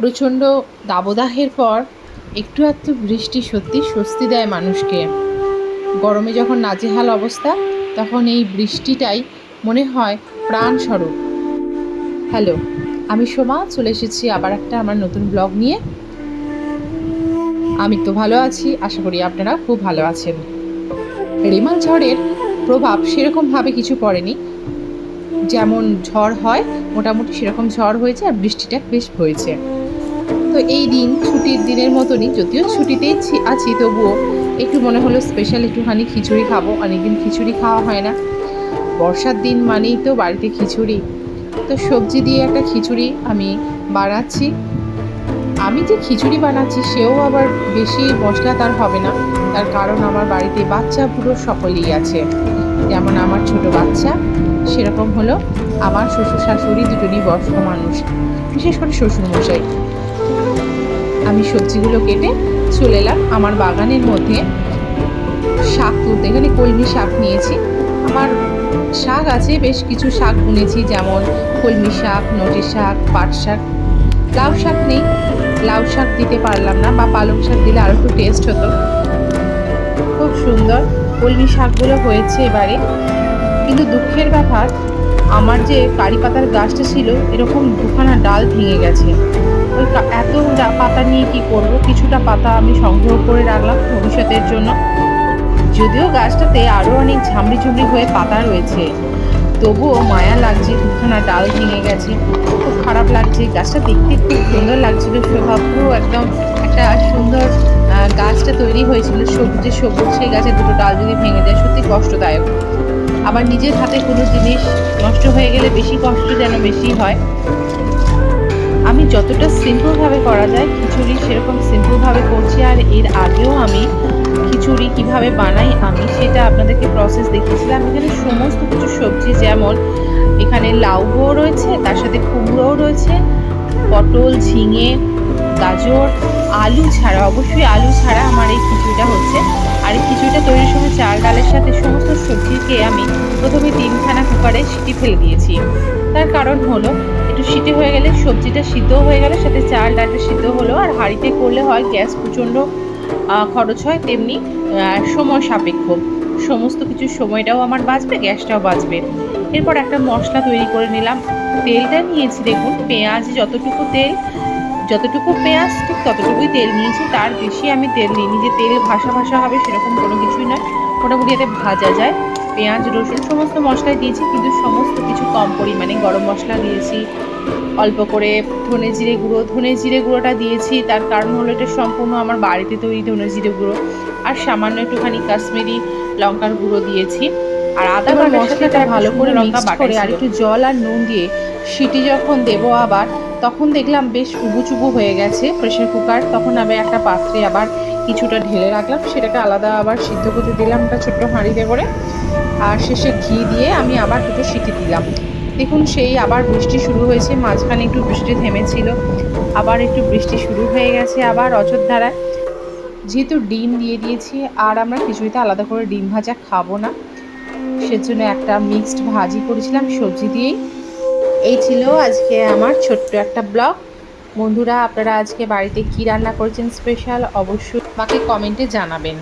প্রচণ্ড দাবদাহের পর একটু একটু বৃষ্টি সত্যি স্বস্তি দেয় মানুষকে। গরমে যখন নাজেহাল অবস্থা, তখন এই বৃষ্টিটাই মনে হয় প্রাণস্বরূপ। হ্যালো, আমি সোমা, চলে এসেছি আবার একটা আমার নতুন ব্লগ নিয়ে। আমি তো ভালো আছি, আশা করি আপনারা খুব ভালো আছেন। রেমাল ঝড়ের প্রভাব সেরকমভাবে কিছু পড়েনি। যেমন ঝড় হয়, মোটামুটি সেরকম ঝড় হয়েছে আর বৃষ্টিটা বেশ হয়েছে। তো এই দিন ছুটির দিনের মতনই, যদিও ছুটিতেই আছি, তবুও একটু মনে হলো স্পেশাল একটুখানি খিচুড়ি খাব, অনেকদিন খিচুড়ি খাওয়া হয় না। বর্ষার দিন মানেই তো বাড়িতে খিচুড়ি। তো সবজি দিয়ে একটা খিচুড়ি আমি বানাচ্ছি। আমি যে খিচুড়ি বানাচ্ছি, সেও আবার বেশি মশলা তার হবে না। তার কারণ আমার বাড়িতে বাচ্চা পুরো সকলেই আছে। যেমন আমার ছোট বাচ্চা, সেরকম হলো আমার শ্বশুর শাশুড়ি দুজনই বয়স্ক মানুষ, বিশেষ করে শ্বশুরমশাই। আমি সবজিগুলো কেটে চলে এলাম। আমার বাগানের মধ্যে শাক তুলতে। এখানে কলমি শাক নিয়েছি। আমার শাক আছে, বেশ কিছু শাক বুনেছি, যেমন কলমি শাক, নটি শাক, পাট শাক। লাউ শাক নেই। লাউ শাক দিতে পারলাম না বা পালং শাক দিলে আরও একটু টেস্ট হতো। খুব সুন্দর কলমি শাকগুলো হয়েছে এবারে। কিন্তু দুঃখের ব্যাপার আমার যে কারি পাতার গাছটা ছিল, এরকম দুখানা ডাল ভেঙে গেছে। ওই এত পাতা নিয়ে কি করব? কিছুটা পাতা আমি সংগ্রহ করে রাখলাম ভবিষ্যতের জন্য। যদিও গাছটাতে আরও অনেক ঝামড়ি ঝুমড়ি হয়ে পাতা রয়েছে, তবুও মায়া লাগছে, দুখানা ডাল ভেঙে গেছে। খুব খারাপ লাগছে, গাছটা দেখতে খুব সুন্দর লাগছিল শোভা পুরো একদম একটা সুন্দর গাছটা তৈরি হয়েছিল, সবুজে সবুজ। সেই গাছের দুটো ডাল যদি ভেঙে যায়, সত্যি কষ্টদায়ক। আবার নিজের হাতে কোনো জিনিস নষ্ট হয়ে গেলে বেশি কষ্ট যেন বেশি হয়। আমি যতটা সিম্পলভাবে করা যায়, খিচুড়ি সেরকম সিম্পলভাবে করছি, আর এর আগেও আমি খিচুড়ি কীভাবে বানাই আমি সেটা আপনাদেরকে প্রসেস দেখিয়েছিলাম। এখানে সমস্ত কিছু সবজি যেমন এখানে লাউও রয়েছে, তার সাথে কুমড়োও রয়েছে, পটল, ঝিঙে গাজর, আলু ছাড়া। অবশ্যই আলু ছাড়া আমার এই খিচুড়িটা হচ্ছে। আর এই খিচুড়িটা তৈরির সময় চাল ডালের সাথে সমস্ত সবজিকে আমি প্রথমে তিনখানা কুকারে সিটি ফেলে দিয়েছি। তার কারণ হলো, একটু সিটি হয়ে গেলে সবজিটা সিদ্ধ হয়ে গেলে, সাথে চাল ডালটা সিদ্ধ হলো। আর হাঁড়িতে করলে হয় গ্যাস প্রচণ্ড খরচ হয়, তেমনি সময় সাপেক্ষ। সমস্ত কিছু সময়টাও আমার বাঁচবে, গ্যাসটাও বাঁচবে। এরপর একটা মশলা তৈরি করে নিলাম। তেলটা নিয়েছি, দেখুন, পেঁয়াজ যতটুকু তেল যতটুকু পেঁয়াজ ঠিক ততটুকুই তেল নিয়েছি। তার বেশি আমি তেল নিইনি যে তেল ভাসা ভাসা হবে সেরকম কোনো কিছুই নয়। মোটামুটি এতে ভাজা যায়। পেঁয়াজ রসুন সমস্ত মশলাই দিয়েছি কিন্তু সমস্ত কিছু কম পরিমাণে। গরম মশলা দিয়েছি অল্প করে ধনে জিরে গুঁড়ো। ধনে জিরে গুঁড়োটা দিয়েছি তার কারণ হলো এটা সম্পূর্ণ আমার বাড়িতে তৈরি ধনে জিরে গুঁড়ো। আর সামান্য একটুখানি কাশ্মীরি লঙ্কার গুঁড়ো দিয়েছি। আর আদা মশলাটা ভালো করে লঙ্কা বাটা আর একটু জল আর নুন দিয়ে সিটি যখন দেবো আবার তখন দেখলাম বেশ উবু চুবু হয়ে গেছে প্রেশার কুকার। তখন আমি একটা পাত্রে আবার কিছুটা ঢেলে রাখলাম, সেটাকে আলাদা আবার সিদ্ধ করতে দিলাম একটা ছোট্ট হাঁড়িতে করে। আর শেষে ঘি দিয়ে আমি আবার দুটো সিটি দিলাম। দেখুন, সেই আবার বৃষ্টি শুরু হয়েছে, মাঝখানে একটু বৃষ্টি থেমেছিল, আবার একটু বৃষ্টি শুরু হয়ে গেছে আবার অযোধ্যারায় যেহেতু ডিম দিয়ে দিয়েছি, আর আমরা খিচুড়িতে আলাদা করে ডিম ভাজা খাব না, সেজন্য একটা মিক্সড ভাজি করেছিলাম সবজি দিয়েই। এই ছিল আজকে আমার ছোট্ট একটা ব্লগ। বন্ধুরা, আপনারা আজকে বাড়িতে কি রান্না করেছেন স্পেশাল? অবশ্যই আমাকে কমেন্টে জানাবেন।